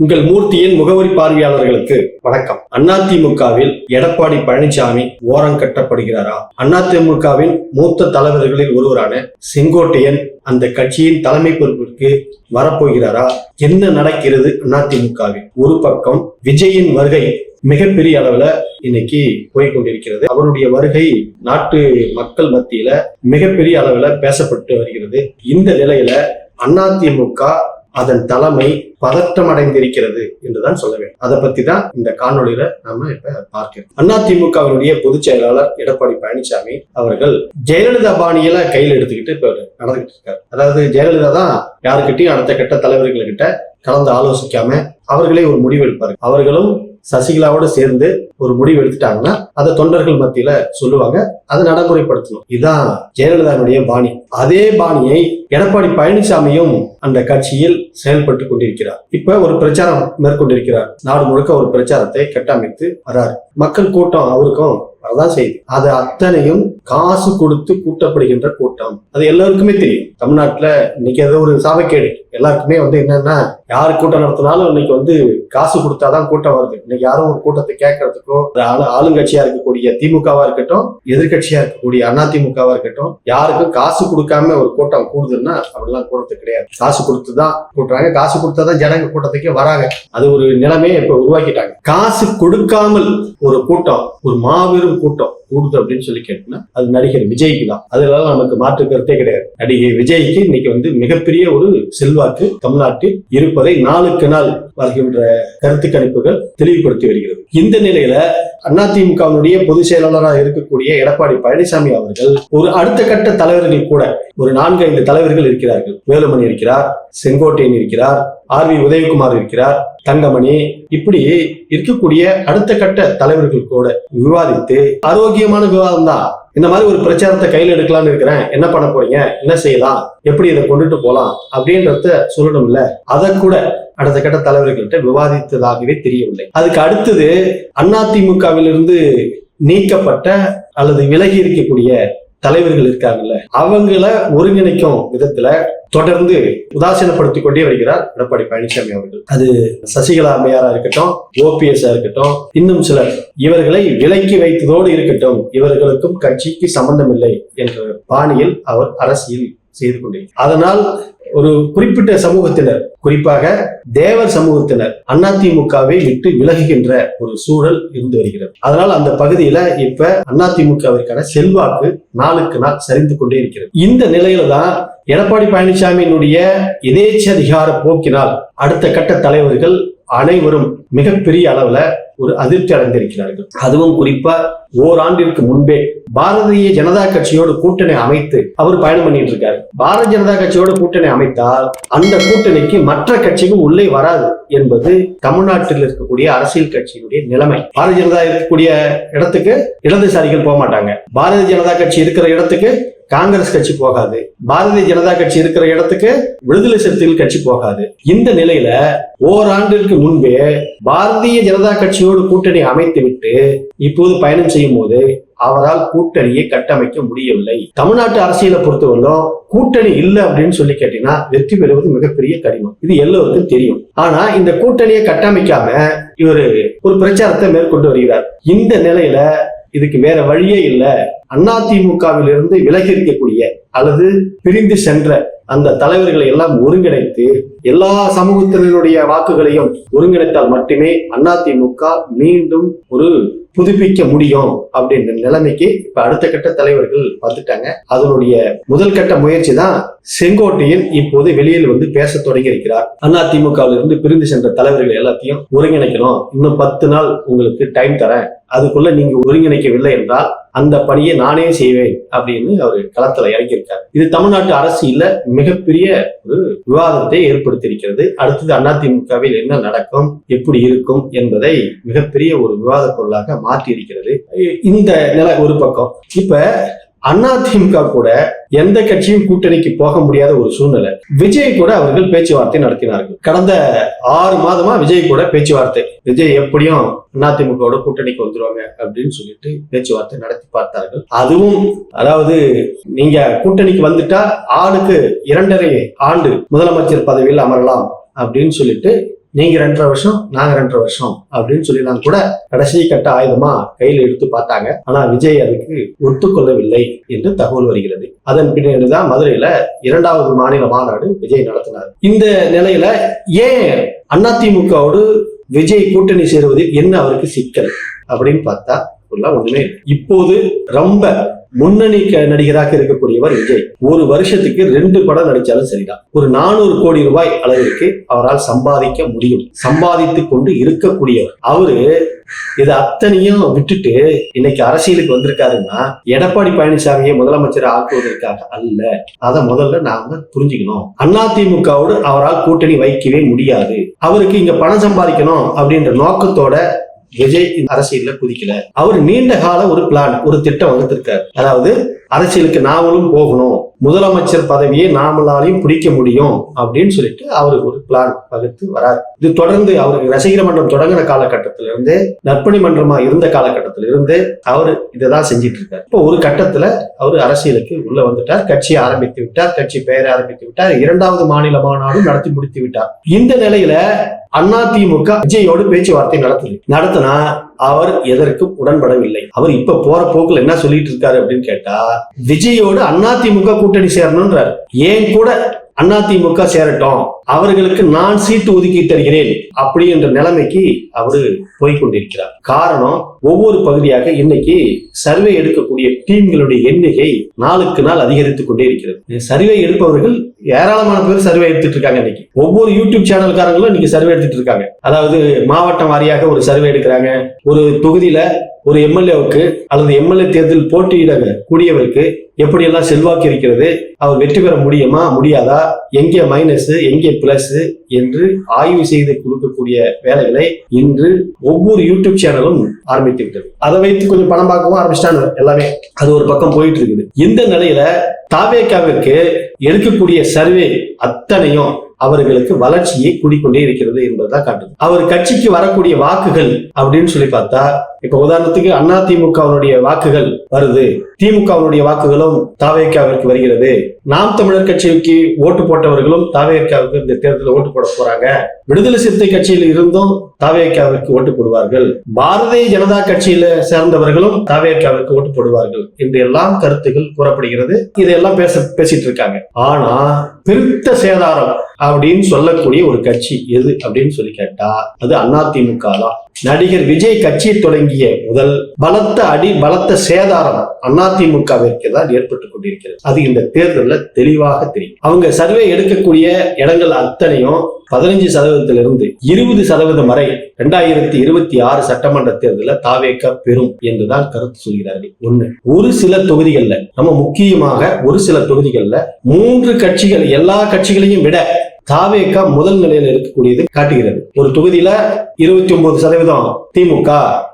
உங்கள் மூர்த்தியின் முகவரி பார்வையாளர்களுக்கு வணக்கம். அதிமுகவில் எடப்பாடி பழனிசாமி ஓரம் கட்டப்படுகிறாரா? அதிமுகவின் மூத்த தலைவர்களில் ஒருவரான செங்கோட்டையன் அந்த கட்சியின் தலைமை பொறுப்பிற்கு வரப்போகிறாரா? என்ன நடக்கிறது அதிமுகவில் ஒரு பக்கம் விஜயின் வருகை மிகப்பெரிய அளவுல இன்னைக்கு போய்கொண்டிருக்கிறது அவருடைய வருகை நாட்டு மக்கள் மத்தியில மிகப்பெரிய அளவுல பேசப்பட்டு வருகிறது. இந்த நிலையில அதிமுக அதன் தலைமை பதட்டம் அடைந்திருக்கிறது என்றுதான் சொல்ல வேண்டும். அதை பத்தி தான் இந்த காணொலியில நாம இப்ப பார்க்கிறோம். அதிமுகவினுடைய பொதுச் செயலாளர் எடப்பாடி பழனிசாமி அவர்கள் ஜெயலலிதா பாணியில கையில் எடுத்துக்கிட்டு இப்ப நடந்துகிட்டு இருக்காரு. அதாவது ஜெயலலிதா தான் யாருக்கிட்டையும் அடுத்த கட்ட தலைவர்கள்கிட்ட கலந்து ஆலோசிக்காம அவர்களே ஒரு முடிவு எடுப்பாரு அவர்களும் சசிகலாவோட சேர்ந்து ஒரு முடிவு எடுத்துட்டாங்கன்னா அதை தொண்டர்கள் மத்தியில சொல்லுவாங்க. அதை நடைமுறைப்படுத்தணும். இதுதான் ஜெயலலிதாவுடைய பாணி. அதே பாணியை எடப்பாடி பழனிசாமியும் அந்த கட்சியில் செயல்பட்டு கொண்டிருக்கிறார். இப்ப ஒரு பிரச்சாரம் மேற்கொண்டிருக்கிறார். நாடு முழுக்க ஒரு பிரச்சாரத்தை கட்டமைத்து வராரு. மக்கள் கூட்டம் அவருக்கும் வரதான் செய்யுது. அது அத்தனையும் காசு கொடுத்து கூட்டப்படுகின்ற கூட்டம். அது எல்லாருக்குமே தெரியும். தமிழ்நாட்டுல இன்னைக்கு ஏதோ ஒரு சாபக்கேடு. எல்லாருக்குமே வந்து என்னன்னா யார் கூட்டம் நடத்தினாலும் இன்னைக்கு வந்து காசு கொடுத்தாதான் கூட்டம் வருது. இன்னைக்கு யாரும் ஒரு கூட்டத்தை கேட்கறதுக்கோ ஆளு ஆளுங்கட்சியா இருக்கக்கூடிய திமுகவா இருக்கட்டும் எதிர்கட்சியா இருக்கக்கூடிய அதிமுகவா இருக்கட்டும் யாருக்கும் காசு கொடுக்காம ஒரு கூட்டம் கூடுதுன்னா அப்படிலாம் கூடுறது கிடையாது. காசு கொடுத்து தான் கூட்டுறாங்க. காசு கொடுத்தாதான் ஜனங்க கூட்டத்துக்கே வராங்க. அது ஒரு நிலைமையை இப்ப உருவாக்கிட்டாங்க. காசு கொடுக்காமல் ஒரு கூட்டம் ஒரு மாபெரும் கூட்டம் கூடுது அப்படின்னு சொல்லி கேட்டோம்னா அது நடிகர் விஜய்க்கு தான். அதனால நமக்கு மாற்று கருத்தே கிடையாது. நடிகை விஜய்க்கு இன்னைக்கு வந்து மிகப்பெரிய ஒரு செல்வாக்கு தமிழ்நாட்டில் இருப்பதை நாளுக்கு நாள் வருகின்ற கருத்து கணிப்புகள் தெளிவுபடுத்தி வருகிறது. இந்த நிலையில அதிமுகவினுடைய பொதுச் செயலாளராக இருக்கக்கூடிய எடப்பாடி பழனிசாமி அவர்கள் ஒரு அடுத்த கட்ட தலைவர்கள் கூட ஒரு நான்கு ஐந்து தலைவர்கள் இருக்கிறார்கள். வேலுமணி இருக்கிறார் செங்கோட்டையன் இருக்கிறார் ஆர் வி உதயகுமார் இருக்கிறார் தங்கமணி. இப்படி இருக்கக்கூடிய அடுத்த கட்ட தலைவர்கள் கூட விவாதித்து ஆரோக்கியமான விவாதம் தான். இந்த மாதிரி ஒரு பிரச்சாரத்தை கையில் எடுக்கலாம்னு இருக்கிறேன். என்ன பண்ண போறீங்க? என்ன செய்யலாம்? எப்படி இதை கொண்டுட்டு போலாம்? அப்படின்றத சொல்லணும்ல. அதை கூட அடுத்த கட்ட தலைவர்கள்ட்ட விவாதித்ததாகவே தெரியவில்லை. அதுக்கு அடுத்தது அதிமுகவிலிருந்து நீக்கப்பட்ட அல்லது விலகி இருக்கக்கூடிய தலைவர்கள் இருக்காங்கல்ல அவங்கள ஒருங்கிணைக்கும் விதத்துல தொடர்ந்து உதாசீனப்படுத்திக் கொண்டே வருகிறார் எடப்பாடி பழனிசாமி அவர்கள். அது சசிகலா அம்மையாரா இருக்கட்டும் ஓபிஎஸ் இருக்கட்டும் இன்னும் சிலர். இவர்களை விலக்கி வைத்ததோடு இருக்கட்டும் இவர்களுக்கும் கட்சிக்கு சம்பந்தம் இல்லை என்ற பாணியில் அவர் அரசியல் செய்து கொண்டிருக்கிறார். அதனால் ஒரு குறிப்பிட்ட சமூகத்தினர் குறிப்பாக தேவர் சமூகத்தினர் அதிமுகவை விட்டு விலகுகின்ற ஒரு சூழல் இருந்து வருகிறது. அதனால் அந்த பகுதியில இப்ப அதிமுகவிற்கான செல்வாக்கு நாளுக்கு நாள் சரிந்து கொண்டே இருக்கிறது. இந்த நிலையில தான் எடப்பாடி பழனிசாமியினுடைய எதேச்சதிகார போக்கினால் அடுத்த கட்ட தலைவர்கள் அனைவரும் மிகப்பெரிய அளவுல ஒரு அதிர்ச்சி அடைந்திருக்கிறார்கள். அதுவும் குறிப்பா ஓராண்டிற்கு முன்பே பாரதிய ஜனதா கட்சியோடு கூட்டணி அமைத்து அவர் பயணம் பண்ணிட்டு இருக்காரு பாரதிய ஜனதா கட்சியோட கூட்டணி அமைத்தால் அந்த கூட்டணிக்கு மற்ற கட்சிகள் உள்ளே வராது என்பது தமிழ்நாட்டில் இருக்கக்கூடிய அரசியல் கட்சியினுடைய நிலைமை. பாரதிய ஜனதா இருக்கக்கூடிய இடத்துக்கு இடதுசாரிகள் போக மாட்டாங்க. பாரதிய ஜனதா கட்சி இருக்கிற இடத்துக்கு காங்கிரஸ் கட்சி போகாது. பாரதிய ஜனதா கட்சி இருக்கிற இடத்துக்கு விடுதலை சிறுத்தைகள் கட்சி போகாது. இந்த நிலையில ஓராண்டிற்கு முன்பே பாரதிய ஜனதா கட்சியோடு கூட்டணி அமைத்து விட்டு இப்போது பயணம் செய்யும் போது அவரால் கூட்டணியை கட்டமைக்க முடியவில்லை. தமிழ்நாட்டு அரசியலை பொறுத்தவரையும் கூட்டணி இல்லை அப்படின்னு சொல்லி கேட்டீங்கன்னா வெற்றி பெறுவது மிகப்பெரிய கடினம். இது எல்லோருக்கும் தெரியும். ஆனா இந்த கூட்டணியை கட்டமைக்காம இவர் ஒரு பிரச்சாரத்தை மேற்கொண்டு வருகிறார். இந்த நிலையில இதுக்கு வேற வழியே இல்லை. அதிமுகவிலிருந்து விலகி இருக்கக்கூடிய அல்லது பிரிந்து சென்ற அந்த தலைவர்களை எல்லாம் ஒருங்கிணைத்து எல்லா சமூகத்தினருடைய வாக்குகளையும் ஒருங்கிணைத்தால் மட்டுமே அதிமுக மீண்டும் ஒரு புதுப்பிக்க முடியும் அப்படின்ற நிலைமைக்கு இப்ப அடுத்த கட்ட தலைவர்கள் வந்துட்டாங்க. அதனுடைய முதல் கட்ட முயற்சி தான் செங்கோட்டையன் இப்போது வெளியில் வந்து பேச தொடங்கி இருக்கிறார் அதிமுகவில் இருந்து பிரிந்து சென்ற தலைவர்கள் எல்லாத்தையும் ஒருங்கிணைக்கணும். இன்னும் பத்து நாள் உங்களுக்கு டைம் தரேன். அதுக்குள்ள நீங்க ஒருங்கிணைக்கவில்லை என்றால் அந்த பணியை நானே செய்வேன் அப்படின்னு அவர் களத்துல இறங்கியிருக்காரு. இது தமிழ்நாட்டு அரசியல மிகப்பெரிய ஒரு விவாதத்தை ஏற்படுத்தியிருக்கிறது. அடுத்தது அதிமுகவில் என்ன நடக்கும் எப்படி இருக்கும் என்பதை மிகப்பெரிய ஒரு விவாத பொருளாக மாற்றி இருக்கிறது இந்த நிலை ஒரு பக்கம். இப்ப அதிமுக கூட எந்த கட்சியும் கூட்டணிக்கு போக முடியாத ஒரு சூழ்நிலை. விஜய் கூட அவர்கள் பேச்சுவார்த்தை நடத்தினார்கள். கடந்த ஆறு மாதமா விஜய் கூட பேச்சுவார்த்தை. விஜய் எப்படியும் அதிமுகவோட கூட்டணிக்கு வந்துருவாங்க அப்படின்னு சொல்லிட்டு பேச்சுவார்த்தை நடத்தி பார்த்தார்கள். அதுவும் அதாவது நீங்க கூட்டணிக்கு வந்துட்டா ஆளுக்கு இரண்டரை ஆண்டு முதலமைச்சர் பதவியில் அமரலாம் அப்படின்னு சொல்லிட்டு நீங்க ரெண்டரை வருஷம் நாங்க ரெண்டரை வருஷம் அப்படின்னு சொல்லிலாம் கூட கடைசி கட்ட ஆயுதமா கையில் எடுத்து பார்த்தாங்க. ஆனா விஜய் அதுக்கு ஒத்துக்கொள்ளவில்லை என்று தகவல் வருகிறது. அதன் பின்னாடி தான் மதுரையில இரண்டாவது மாநில மாநாடு விஜய் நடத்தினார். இந்த நிலையில ஏன் அதிமுகவோடு விஜய் கூட்டணி சேருவதில் என்ன அவருக்கு சிக்கல் அப்படின்னு பார்த்தா ஒண்ணுமே இப்போது ரொம்ப முன்னணி க- நடிகராக இருக்கக்கூடியவர் விஜய். ஒரு வருஷத்துக்கு ரெண்டு படம் நடிச்சாலும் சரிதான். ஒரு நானூறு கோடி ரூபாய் அளவிற்கு அவரால் சம்பாதிக்க முடியும். சம்பாதித்துக் கொண்டு இருக்கக்கூடியவர். அவரு இதை அத்தனையும் விட்டுட்டு இன்னைக்கு அரசியலுக்கு வந்திருக்காருன்னா எடப்பாடி பழனிசாமியை முதலமைச்சர் ஆக்குவதற்காக அல்ல. அதை முதல்ல நாம புரிஞ்சுக்கணும். அதிமுகவோடு அவரால் கூட்டணி வைக்கவே முடியாது. அவருக்கு இங்க பணம் சம்பாதிக்கணும் அப்படின்ற நோக்கத்தோட விஜய் அரசியல்ல குதிக்கல. அவர் நீண்ட கால ஒரு பிளான் ஒரு திட்டம் வகுத்திருக்காரு அதாவது அரசியலுக்கு நாமளும் போகணும். முதலமைச்சர் பதவியை நாமளாலையும் பிடிக்க முடியும் அப்படின்னு சொல்லிட்டு அவருக்கு ஒரு பிளான் வகுத்து வராரு. இது தொடர்ந்து அவருக்கு ரசிகர் மன்றம் தொடங்கின காலகட்டத்தில இருந்து நற்பணி மன்றமா இருந்த காலகட்டத்தில இருந்து அவர் இதைதான் செஞ்சிட்டு இருக்காரு இப்போ ஒரு கட்டத்துல அவர் அரசியலுக்கு உள்ள வந்துட்டார் கட்சியை ஆரம்பித்து விட்டார் கட்சி பெயரை ஆரம்பித்து விட்டார் இரண்டாவது மாநில மாநாடும் நடத்தி முடித்து விட்டார். இந்த நிலையில அதிமுக விஜயோடு பேச்சுவார்த்தை நடத்துது. நடத்தினா அவர் எதற்கும் உடன்படவில்லை. அவர் இப்ப போற போக்குல என்ன சொல்லிட்டு இருக்காரு அப்படின்னு கேட்டா விஜயோடு அதிமுக கூட்டணி சேரணும்ன்றாரு. ஏன் கூட அதிமுக சேரட்டும்? அவர்களுக்கு நான் சீட்டு ஒதுக்கி தருகிறேன் அப்படி என்ற நிலைமைக்கு அவரு போய்கொண்டிருக்கிறார். காரணம் ஒவ்வொரு பகுதியாக இன்னைக்கு சர்வே எடுக்கக்கூடிய டீம்களுடைய எண்ணிக்கை நாளுக்கு நாள் அதிகரித்துக் கொண்டே இருக்கிறது. சர்வே எடுப்பவர்கள் ஏராளமான பேர் சர்வே எடுத்துட்டு இருக்காங்க இன்னைக்கு. ஒவ்வொரு யூடியூப் சேனல்காரங்களும் இன்னைக்கு சர்வே எடுத்துட்டு இருக்காங்க. அதாவது மாவட்டம் வாரியாக ஒரு சர்வே எடுக்கிறாங்க. ஒரு தொகுதியில ஒரு எம்எல்ஏவுக்கு அல்லது எம்எல்ஏ தேர்தல் போட்டியிட கூடியவருக்கு எப்படியெல்லாம் செல்வாக்கு இருக்கிறது அவர் வெற்றி பெற முடியுமா முடியாதா எங்கே மைனஸ் எங்கே பிளஸ் என்று ஆய்வு செய்து கொடுக்கக்கூடிய வேலைகளை இன்று ஒவ்வொரு யூடியூப் சேனலும் ஆரம்பித்து விட்டது. அதை வைத்து கொஞ்சம் பணம் பார்க்கவும் ஆரம்பிச்சிட்டாங்க எல்லாமே. அது ஒரு பக்கம் போயிட்டு இருக்குது. இந்த நிலையில தாவேக்காவிற்கு எடுக்கக்கூடிய சர்வே அத்தனையும் அவர்களுக்கு வளர்ச்சியை கூடிக்கொண்டே இருக்கிறது என்பதுதான் காட்டுது. அவர் கட்சிக்கு வரக்கூடிய வாக்குகள் அப்படின்னு சொல்லி பார்த்தா இப்ப உதாரணத்துக்கு அண்ணா அதிமுகவினுடைய வாக்குகள் வருது. திமுகவினுடைய வாக்குகளும் தாவேக்காவிற்கு வருகிறது. நாம் தமிழர் கட்சிக்கு ஓட்டு போட்டவர்களும் தாவேக்காவுக்கு இந்த தேர்தலில் ஓட்டு போட போறாங்க. விடுதலை சிறுத்தை கட்சியில் இருந்தும் தாவேக்காவிற்கு ஓட்டு போடுவார்கள். பாரதிய ஜனதா கட்சியில சேர்ந்தவர்களும் தாவேக்காவிற்கு ஓட்டு போடுவார்கள். என்று எல்லாம் கருத்துகள் கூறப்படுகிறது. இதையெல்லாம் பேச பேசிட்டு இருக்காங்க. ஆனா பெருத்த சேதாரம் அப்படின்னு சொல்லக்கூடிய ஒரு கட்சி எது அப்படின்னு சொல்லி கேட்டா அது அதிமுக தான். நடிகர் விஜய் கட்சியை தொடங்கிய முதல் பலத்த அடி பலத்த சேதாரம் அதிமுகவிற்கு தான் ஏற்பட்டு கொண்டிருக்கிறது. அது இந்த தேர்தலில் தெளிவாக தெரியும். அவங்க சர்வே எடுக்கக்கூடிய இடங்கள் அத்தனையும் பதினஞ்சு சதவீதத்திலிருந்து இருபது சதவீதம் வரை இரண்டாயிரத்தி இருபத்தி ஆறு சட்டமன்ற தேர்தலில் தாவேக்க பெறும் என்றுதான் கருத்து சொல்கிறார்கள். ஒண்ணு ஒரு சில தொகுதிகள்ல நம்ம முக்கியமாக ஒரு சில தொகுதிகள்ல மூன்று கட்சிகள் எல்லா கட்சிகளையும் விட தாவேக்கா முதல் நிலையில இருக்கக்கூடியது காட்டுகிறது. ஒரு தொகுதியில இருபத்தி ஒன்பது சதவீதம் திமுக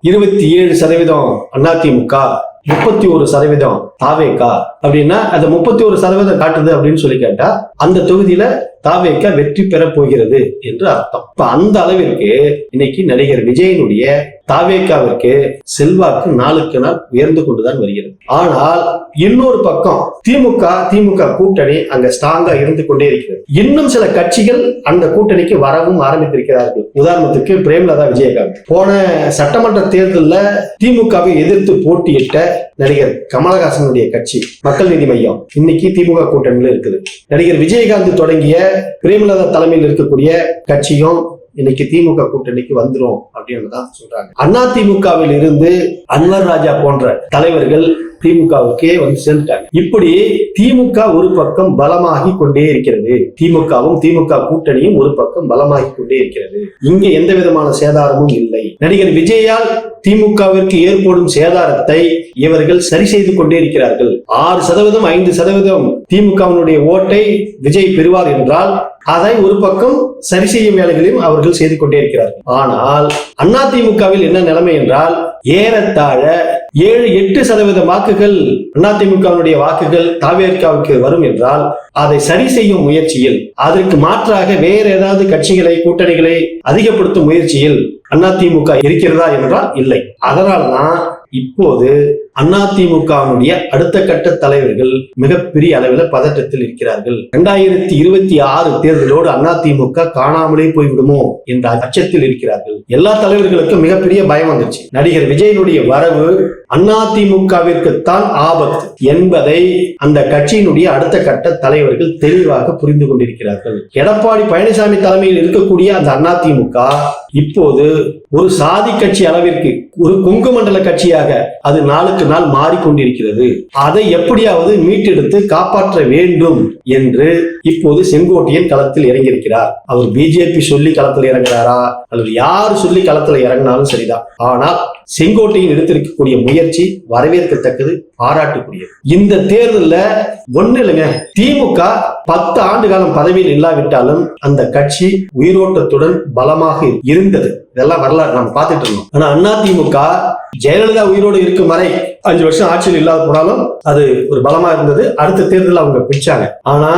இருபத்தி ஏழு சதவீதம் அதிமுக முப்பத்தி ஒரு சதவீதம் தாவேக்கா அப்படின்னா அது முப்பத்தி ஒரு சதவீதம் காட்டுது அப்படின்னு சொல்லி கேட்டா அந்த தொகுதியில தாவேக்கா வெற்றி பெற போகிறது என்று அர்த்தம். இப்ப அந்த அளவிற்கு இன்னைக்கு நடிகர் விஜயனுடைய தாவேக்காவிற்கு செல்வாக்கு நாளுக்கு நாள் உயர்ந்து கொண்டுதான் வருகிறது. ஆனால் இன்னொரு பக்கம் திமுக திமுக கூட்டணி அங்க ஸ்ட்ராங்கா இருந்து கொண்டே இருக்கிறது. இன்னும் சில கட்சிகள் அந்த கூட்டணிக்கு வரவும் ஆரம்பித்திருக்கிறார்கள். உதாரணத்துக்கு பிரேமலதா விஜயகாந்த். போன சட்டமன்ற தேர்தலில் திமுகவை எதிர்த்து போட்டியிட்ட நடிகர் கமலஹாசன் அரசனுடைய கட்சி மக்கள் நீதி மையம் இன்னைக்கு திமுக கூட்டணியில் இருக்குது. நடிகர் விஜயகாந்த் தொடங்கிய பிரேமலதா தலைமையில் இருக்கக்கூடிய கட்சியும் இன்னைக்கு திமுக கூட்டணிக்கு வந்துரும் அப்படின்னு தான் சொல்றாங்க. அண்ணா திமுகவில் இருந்து அன்வர் ராஜா போன்ற தலைவர்கள் திமுகவுக்கே வந்து சேர்ந்துட்டாங்க. இப்படி திமுக ஒரு பக்கம் பலமாகி கொண்டே இருக்கிறது. திமுகவும் திமுக கூட்டணியும் ஒரு பக்கம் பலமாகி கொண்டே இருக்கிறது. இங்க எந்த விதமான சேதாரமும் இல்லை. நடிகர் விஜயால் திமுகவிற்கு ஏற்படும் சேதாரத்தை இவர்கள் சரி செய்து கொண்டே இருக்கிறார்கள். ஆறு சதவீதம் ஐந்து சதவீதம் திமுகவினுடைய ஓட்டை விஜய் பெறுவார் என்றால் அதை ஒரு பக்கம் சரி செய்யும் வேலைகளையும் அவர்கள் செய்து கொண்டே இருக்கிறார்கள். ஆனால் அதிமுகவில் என்ன நிலைமை என்றால் ஏறத்தாழ ஏழு எட்டு சதவீத வாக்குகள் அதிமுகவினுடைய வாக்குகள் தாவேர்காவுக்கு வரும் என்றால் அதை சரி செய்யும் முயற்சியில் அதற்கு மாற்றாக வேற ஏதாவது கட்சிகளை கூட்டணிகளை அதிகப்படுத்தும் முயற்சியில் அதிமுக இருக்கிறதா என்றால் இல்லை. அதனால்தான் இப்போது அதிமுகவினுடைய அடுத்த கட்ட தலைவர்கள் மிகப்பெரிய அளவில் பதட்டத்தில் இருக்கிறார்கள். இரண்டாயிரத்தி இருபத்தி ஆறு தேர்தலோடு அதிமுக காணாமலே போய்விடுமோ என்ற அச்சத்தில் இருக்கிறார்கள். எல்லா தலைவர்களுக்கும் மிகப்பெரிய பயம் வந்துச்சு நடிகர் விஜயனுடைய வரவு அதிமுகவிற்குத்தான் ஆபத்து என்பதை அந்த கட்சியினுடைய அடுத்த கட்ட தலைவர்கள் தெளிவாக புரிந்து கொண்டிருக்கிறார்கள். எடப்பாடி பழனிசாமி தலைமையில் இருக்கக்கூடிய அந்த அதிமுக இப்போது ஒரு சாதி கட்சி அளவிற்கு ஒரு கொங்கு மண்டல கட்சியாக அது நாளுக்கு நாள் மாறிக்கொண்டிருக்கிறது. அதை எப்படியாவது மீட்டெடுத்து காப்பாற்ற வேண்டும் என்று இப்போது செங்கோட்டையன் களத்தில் இறங்கியிருக்கிறார். அவர் பிஜேபி சொல்லி களத்தில் இறங்குறாரா? அல்லது யார் சொல்லி களத்தில் இறங்கினாலும் சரிதான். ஆனால் செங்கோட்டையின் எடுத்திருக்கக்கூடிய முயற்சி வரவேற்கத்தக்கது பாராட்டுக்குரியது. இந்த தேர்தலில் ஒண்ணு இல்லைங்க. திமுக பத்து ஆண்டு காலம் பதவியில் இல்லாவிட்டாலும் அந்த கட்சி உயிரோட்டத்துடன் பலமாக இருந்தது. இதெல்லாம் வரலாறு. நம்ம பார்த்துட்டு இருந்தோம். ஆனா அதிமுக ஜெயலலிதா உயிரோடு இருக்கும் வரை அஞ்சு வருஷம் ஆட்சியில் இல்லாத போனாலும் அது ஒரு பலமா இருந்தது. அடுத்த தேர்தலில் அவங்க பிடிச்சாங்க. ஆனா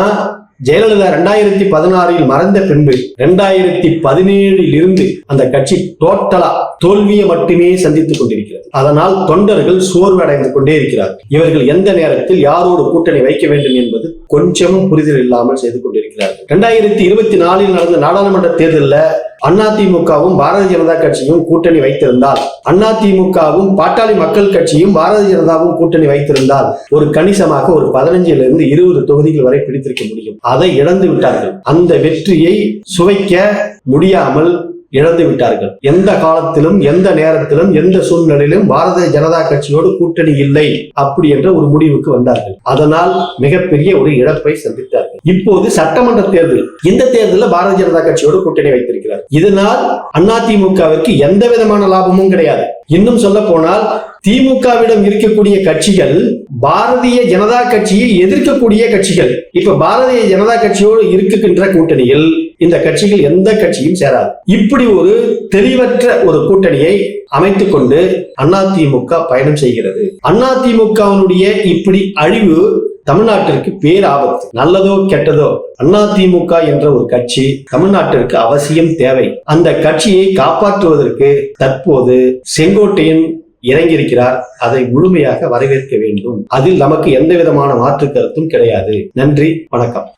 ஜெயலலிதா ரெண்டாயிரத்தி பதினாறில் மறைந்த பின்பு ரெண்டாயிரத்தி பதினேழில் இருந்து அந்த கட்சி டோட்டலா தோல்வியை மட்டுமே சந்தித்துக் கொண்டிருக்கிறது. அதனால் தொண்டர்கள் சோர்வடைந்து கொண்டே இருக்கிறார் இவர்கள் எந்த நேரத்தில் யாரோடு கூட்டணி வைக்க வேண்டும் என்பது கொஞ்சமும் புரிதல் இல்லாமல் செய்து கொண்டிருக்கிறார்கள். ரெண்டாயிரத்தி இருபத்தி நாலில் நடந்த நாடாளுமன்ற தேர்தலில் அதிமுகவும் பாரதிய ஜனதா கட்சியும் கூட்டணி வைத்திருந்தால். அதிமுகவும் பாட்டாளி மக்கள் கட்சியும் பாரதிய ஜனதாவும் கூட்டணி வைத்திருந்தால் ஒரு கணிசமாக ஒரு பதினஞ்சுல இருந்து இருபது தொகுதிகள் வரை பிடித்திருக்க முடியும். அதை இழந்து விட்டார்கள். அந்த வெற்றியை சுவைக்க முடியாமல் இழந்து விட்டார்கள். எந்த காலத்திலும் எந்த நேரத்திலும் எந்த சூழ்நிலையிலும் பாரதிய ஜனதா கட்சியோடு கூட்டணி இல்லை அப்படி என்ற ஒரு முடிவுக்கு வந்தார்கள். அதனால் மிகப்பெரிய ஒரு இழப்பை சந்தித்தார்கள். இப்போது சட்டமன்ற தேர்தல். இந்த தேர்தலில் பாரதிய ஜனதா கட்சியோடு கூட்டணி வைத்திருக்கிறார். இதனால் அதிமுகவிற்கு எந்த விதமான லாபமும் கிடையாது. இன்னும் சொல்ல போனால் திமுகவிடம் இருக்கக்கூடிய கட்சிகள் பாரதிய ஜனதா கட்சியை எதிர்க்கக்கூடிய கட்சிகள். இப்ப பாரதிய ஜனதா கட்சியோடு இருக்கின்ற கூட்டணியில் இந்த கட்சிகள் எந்த கட்சியும் சேராது. இப்படி ஒரு தெளிவற்ற ஒரு கூட்டணியை அமைத்துக் கொண்டு அதிமுக பயணம் செய்கிறது. அதிமுகவினுடைய இப்படி அழிவு தமிழ்நாட்டிற்கு பேராபத்து. நல்லதோ கெட்டதோ அதிமுக என்ற ஒரு கட்சி தமிழ்நாட்டிற்கு அவசியம் தேவை. அந்த கட்சியை காப்பாற்றுவதற்கு தற்போது செங்கோட்டையன் இறங்கியிருக்கிறார். அதை முழுமையாக வரவேற்க வேண்டும். அதில் நமக்கு எந்த விதமான மாற்று கருத்தும் கிடையாது. நன்றி வணக்கம்.